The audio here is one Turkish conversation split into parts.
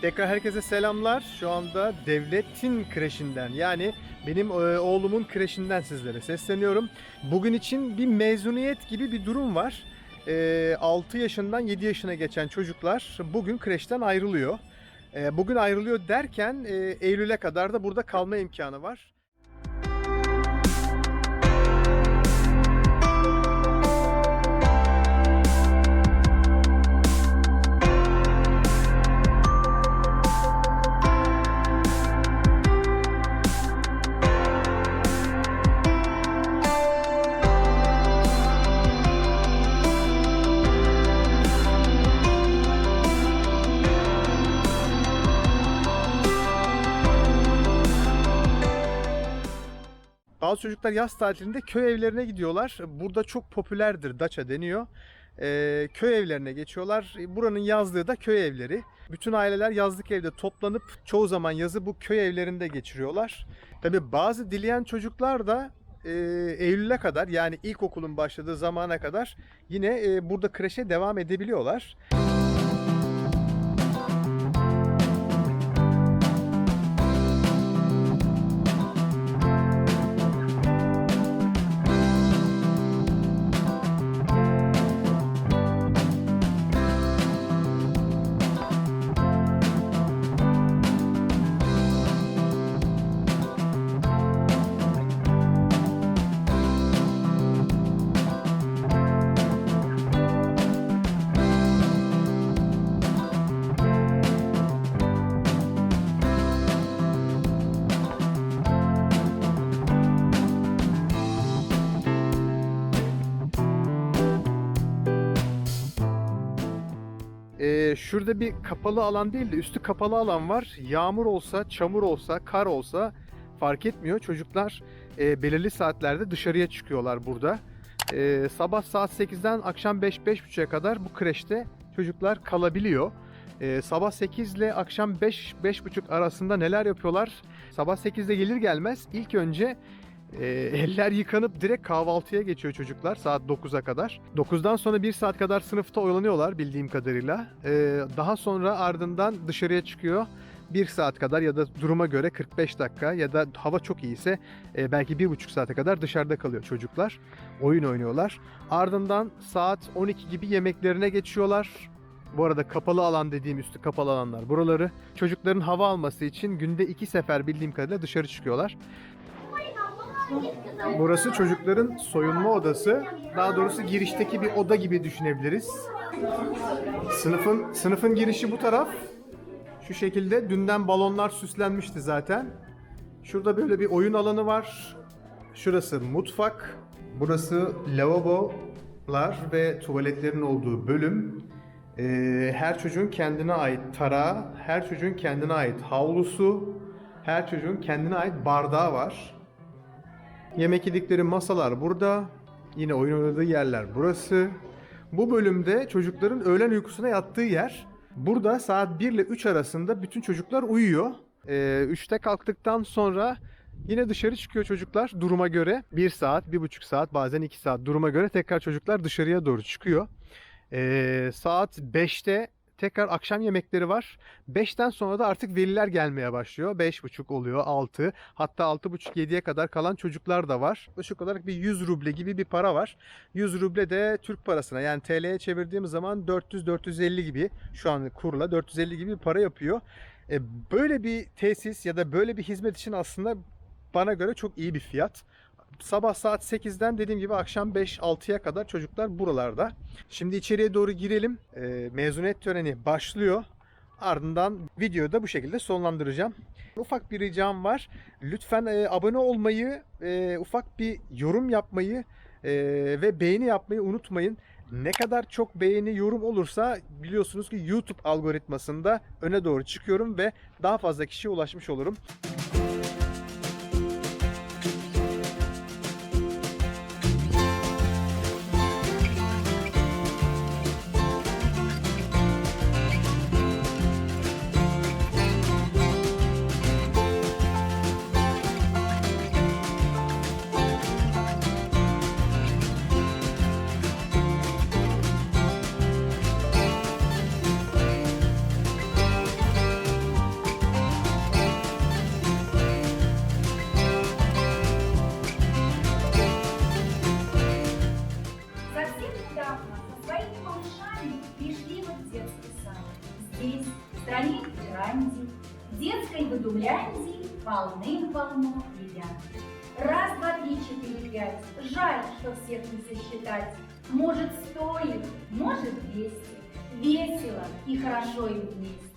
Tekrar herkese selamlar. Şu anda devletin kreşinden yani benim e, oğlumun kreşinden sizlere sesleniyorum. Bugün için bir mezuniyet gibi bir durum var. E, 6 yaşından 7 yaşına geçen çocuklar bugün kreşten ayrılıyor. E, bugün ayrılıyor derken e, Eylül'e kadar da burada kalma imkanı var. Bazı çocuklar yaz tatilinde köy evlerine gidiyorlar. Burada çok popülerdir daça deniyor. Ee, köy evlerine geçiyorlar. Buranın yazlığı da köy evleri. Bütün aileler yazlık evde toplanıp çoğu zaman yazı bu köy evlerinde geçiriyorlar. Tabi bazı dileyen çocuklar da e, Eylül'e kadar yani ilkokulun başladığı zamana kadar yine e, burada kreşe devam edebiliyorlar. Ee, şurada bir kapalı alan değil de üstü kapalı alan var. Yağmur olsa, çamur olsa, kar olsa fark etmiyor. Çocuklar e, belirli saatlerde dışarıya çıkıyorlar burada. Ee, sabah saat 8'den akşam 5-5.30'a kadar bu kreşte çocuklar kalabiliyor. Ee, sabah 8 ile akşam 5-5.30 arasında neler yapıyorlar? Sabah 8'de gelir gelmez ilk önce e, eller yıkanıp direkt kahvaltıya geçiyor çocuklar saat 9'a kadar. 9'dan sonra 1 saat kadar sınıfta oyalanıyorlar bildiğim kadarıyla. Ee, daha sonra ardından dışarıya çıkıyor. 1 saat kadar ya da duruma göre 45 dakika ya da hava çok iyiyse e, belki 1,5 saate kadar dışarıda kalıyor çocuklar. Oyun oynuyorlar. Ardından saat 12 gibi yemeklerine geçiyorlar. Bu arada kapalı alan dediğim üstü kapalı alanlar buraları. Çocukların hava alması için günde iki sefer bildiğim kadarıyla dışarı çıkıyorlar. Burası çocukların soyunma odası. Daha doğrusu girişteki bir oda gibi düşünebiliriz. Sınıfın sınıfın girişi bu taraf. Şu şekilde dünden balonlar süslenmişti zaten. Şurada böyle bir oyun alanı var. Şurası mutfak. Burası lavabolar ve tuvaletlerin olduğu bölüm. Ee, her çocuğun kendine ait tarağı, her çocuğun kendine ait havlusu, her çocuğun kendine ait bardağı var. Yemek yedikleri masalar burada. Yine oyun oynadığı yerler burası. Bu bölümde çocukların öğlen uykusuna yattığı yer. Burada saat 1 ile 3 arasında bütün çocuklar uyuyor. Ee, 3'te kalktıktan sonra yine dışarı çıkıyor çocuklar duruma göre. 1 saat, 1,5 saat bazen 2 saat duruma göre tekrar çocuklar dışarıya doğru çıkıyor. Ee, saat 5'te tekrar akşam yemekleri var. 5'ten sonra da artık veliler gelmeye başlıyor. 5.30 oluyor, 6. Hatta 6.30-7'ye kadar kalan çocuklar da var. Yaklaşık olarak bir 100 ruble gibi bir para var. 100 ruble de Türk parasına yani TL'ye çevirdiğimiz zaman 400-450 gibi şu an kurla 450 gibi bir para yapıyor. E, böyle bir tesis ya da böyle bir hizmet için aslında bana göre çok iyi bir fiyat. Sabah saat 8'den dediğim gibi akşam 5-6'ya kadar çocuklar buralarda. Şimdi içeriye doğru girelim. Ee, mezuniyet töreni başlıyor. Ardından videoyu da bu şekilde sonlandıracağım. Ufak bir ricam var. Lütfen e, abone olmayı, e, ufak bir yorum yapmayı e, ve beğeni yapmayı unutmayın. Ne kadar çok beğeni, yorum olursa biliyorsunuz ki YouTube algoritmasında öne doğru çıkıyorum ve daha fazla kişiye ulaşmış olurum. Полным-полно едят. Раз, два, три, четыре, пять. Жаль, что всех не сосчитать. Может, стоит, может, двести. Весело и хорошо им вместе.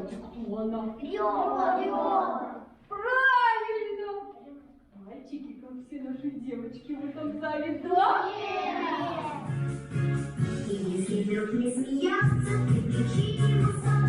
Отгадайте, кто она? Лёва. Правильно! Мальчики, как все наши девочки в этом зале, да? И если вдруг не смеяться, приключи ему солнце,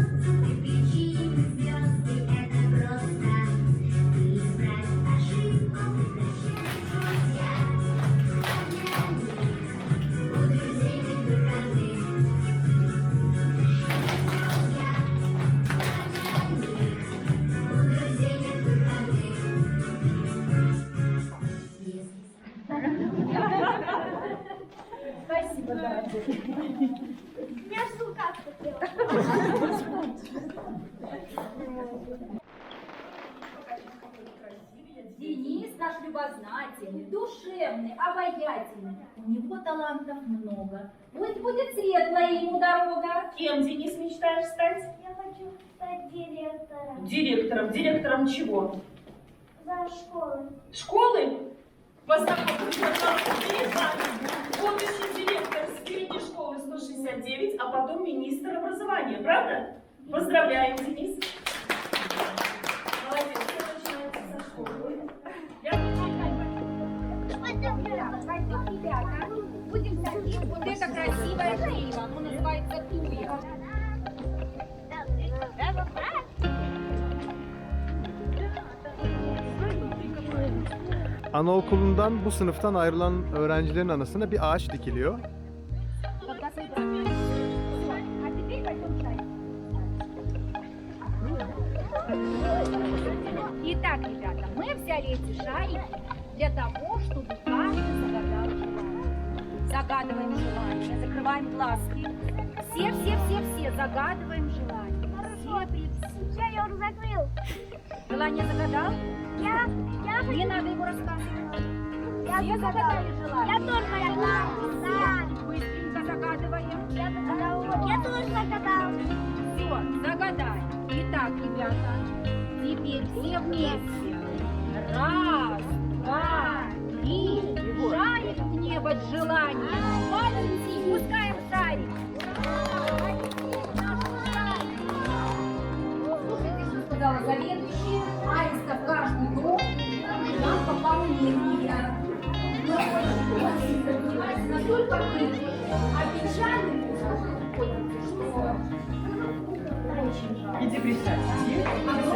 Я руках. Денис наш любознательный, душевный, обаятельный. У него талантов много. Пусть будет светлая ему дорога. Кем, Денис, мечтаешь стать? Я хочу стать директором Директором. Директором чего? за. Школы? Познакомься, Денис, будущий директор 969, а потом министр образования, правда? Поздравляем, Денис! Молодец, все начинается со школы. Я Пойдем, ребята, будем садить вот это красивое дерево. Оно называется тулья. Anaokulundan bu sınıftan ayrılan öğrencilerin anasına bir ağaç dikiliyor. А теперь пойдем. Итак, ребята, мы взяли эти шарики для того, чтобы каждый загадал желание. Загадываем желание, закрываем глазки. Все, все, все, все загадываем желание. Все, при- Я уже закрыл. Желание загадал? Я, я, Не надо ему рассказывать. я Все загадали желание? Я тоже загадал. Загадываем. Я тоже загадал. Все, загадай. Итак, ребята, теперь все вместе. Раз, два, Иди присядь.